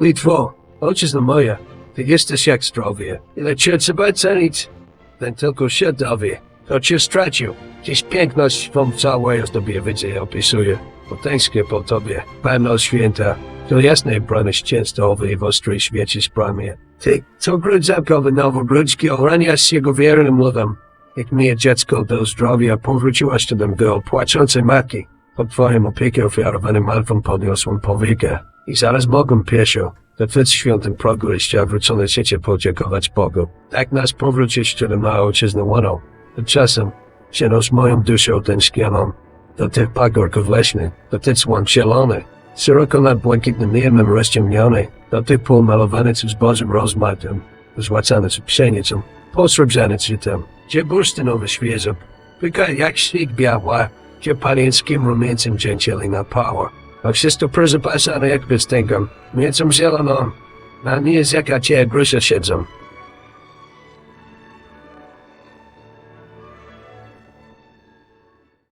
Litwo, ojczyzno moja, ty jesteś jak zdrowie. Ile cię trzeba cenić, ten tylko się dowie. To cię stracił. Dziś piękność wam całej tobie widzę. Bo tęsknię po tobie. Pewno święta. To jasnej bramy częstowy w ostrej świecie spramie. Ty, co gród zamkowy nowogródzki orania z jego wiernym lodem. Jak mnie dziecko do zdrowia powróciłaś do tym do płaczącej matki. Pod twoją opiekę ofiarowanym alfą podniosłem powiekę. I zaraz Bogiem pieszo. To przed świętym progu jeszcze wrócone siecie podziękować Bogu. Tak nas powrócić do tym na ojczyznę łoną. Czasem się z moją duszą tęsknioną. Do tych pagórków leśnych, do tych słon zielony. Szeroko nad błękitnym niebem rozciemniony. Do tych pól malowanych z Bożym rozmatem. Złacane z pszenicą. Posrebzane żytem. Gdzie bursztynowe świeżo. Wykaj jak śnieg biała. Gdzie panieńskim rumieńcem dzięcieli na power. A wszystko prezapasane jak bestęgam. Mięcem zieloną. Na nie jest jaka cię grusza siedzą.